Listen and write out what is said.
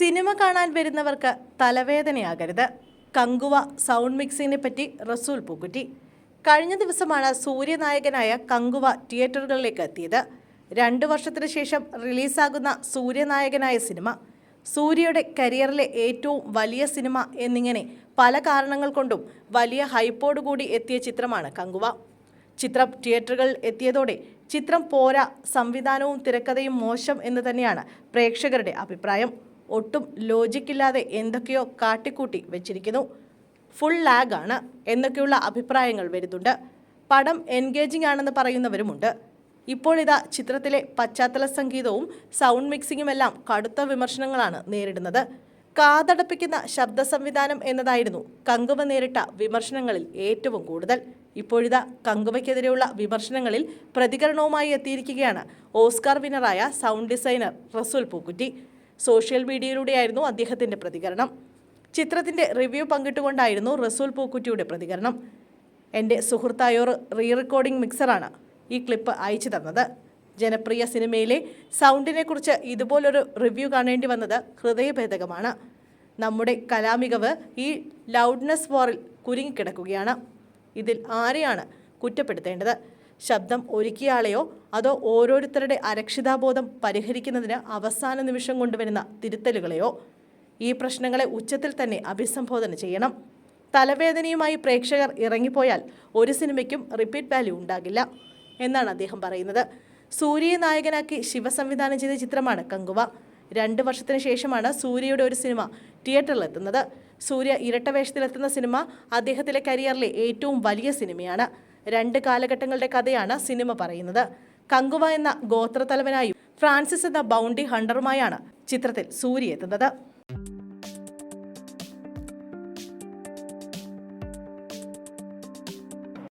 Cinema കാണാൻ വരുന്നവർക്ക് തലവേദനയാകരുത്. Kanguva sound മിക്സിങ്ങിനെ പറ്റി റസൂൽ പൂക്കുറ്റി. കഴിഞ്ഞ ദിവസമാണ് സൂര്യനായകനായ കങ്കുവ തിയേറ്ററുകളിലേക്ക് എത്തിയത്. രണ്ടു വർഷത്തിനു ശേഷം റിലീസാകുന്ന സൂര്യനായകനായ സിനിമ സൂര്യയുടെ കരിയറിലെ ഏറ്റവും വലിയ സിനിമ എന്നിങ്ങനെ പല കാരണങ്ങൾ കൊണ്ടും വലിയ ഹൈപ്പോടുകൂടി എത്തിയ ചിത്രമാണ് കങ്കുവ. ചിത്രം തിയേറ്ററുകളിൽ എത്തിയതോടെ ചിത്രം പോരാ സംവിധാനവും തിരക്കഥയും മോശം എന്ന് തന്നെയാണ് പ്രേക്ഷകരുടെ അഭിപ്രായം. ഒട്ടും ലോജിക്കില്ലാതെ എന്തൊക്കെയോ കാട്ടിക്കൂട്ടി വെച്ചിരിക്കുന്നു. ഫുൾ ലാഗ് ആണ് എന്നൊക്കെയുള്ള അഭിപ്രായങ്ങൾ വരുന്നുണ്ട്. പടം എൻഗേജിംഗ് ആണെന്ന് പറയുന്നവരുമുണ്ട്. ഇപ്പോഴിതാ ചിത്രത്തിലെ പശ്ചാത്തല സംഗീതവും സൗണ്ട് മിക്സിങ്ങുമെല്ലാം കടുത്ത വിമർശനങ്ങളാണ് നേരിടുന്നത്. കാതടപ്പിക്കുന്ന ശബ്ദ സംവിധാനം എന്നതായിരുന്നു കങ്കുവ നേരിട്ട വിമർശനങ്ങളിൽ ഏറ്റവും കൂടുതൽ. ഇപ്പോഴിതാ കങ്കുവയ്ക്കെതിരെയുള്ള വിമർശനങ്ങളിൽ പ്രതികരണവുമായി എത്തിയിരിക്കുകയാണ് ഓസ്കാർ വിന്നറായ സൗണ്ട് ഡിസൈനർ റസൂൽ പൂക്കുറ്റി. സോഷ്യൽ മീഡിയയിലൂടെയായിരുന്നു അദ്ദേഹത്തിന്റെ പ്രതികരണം. ചിത്രത്തിന്റെ റിവ്യൂ പങ്കിട്ടുകൊണ്ടായിരുന്നു റസൂൽ പൂക്കുറ്റിയുടെ പ്രതികരണം. എന്റെ സുഹൃത്തായോർ റീ റെക്കോർഡിംഗ് മിക്സറാണ് ഈ ക്ലിപ്പ് അയച്ചു തന്നത്. ജനപ്രിയ സിനിമയിലെ സൗണ്ടിനെക്കുറിച്ച് ഇതുപോലൊരു റിവ്യൂ കാണേണ്ടി വന്നത് ഹൃദയഭേദകമാണ്. നമ്മുടെ കലാമികവ് ഈ ലൗഡ്നെസ് വാറിൽ കുരുങ്ങിക്കിടക്കുകയാണ്. ഇതിൽ ആരെയാണ് കുറ്റപ്പെടുത്തേണ്ടത്? ശബ്ദം ഒരുക്കിയാളെയോ അതോ ഓരോരുത്തരുടെ അരക്ഷിതാബോധം പരിഹരിക്കുന്നതിന് അവസാന നിമിഷം കൊണ്ടുവരുന്ന തിരുത്തലുകളെയോ? ഈ പ്രശ്നങ്ങളെ ഉച്ചത്തിൽ തന്നെ അഭിസംബോധന ചെയ്യണം. തലവേദനയുമായി പ്രേക്ഷകർ ഇറങ്ങിപ്പോയാൽ ഒരു സിനിമയ്ക്കും റിപ്പീറ്റ് വാല്യൂ ഉണ്ടാകില്ല എന്നാണ് അദ്ദേഹം പറയുന്നത്. സൂര്യയെ നായകനാക്കി ശിവ സംവിധാനം ചെയ്ത ചിത്രമാണ് കങ്കുവ. രണ്ട് വർഷത്തിന് ശേഷമാണ് സൂര്യയുടെ ഒരു സിനിമ തിയേറ്ററിലെത്തുന്നത് സൂര്യ ഇരട്ട വേഷത്തിലെത്തുന്ന സിനിമ അദ്ദേഹത്തിലെ കരിയറിലെ ഏറ്റവും വലിയ സിനിമയാണ്. രണ്ട് കാലഘട്ടങ്ങളുടെ കഥയാണ് സിനിമ പറയുന്നത്. കങ്കുവ എന്ന ഗോത്രത്തലവനായും ഫ്രാൻസിസ് എന്ന ബൗണ്ടി ഹണ്ടറുമായാണ് ചിത്രത്തിൽ സൂര്യ എത്തുന്നത്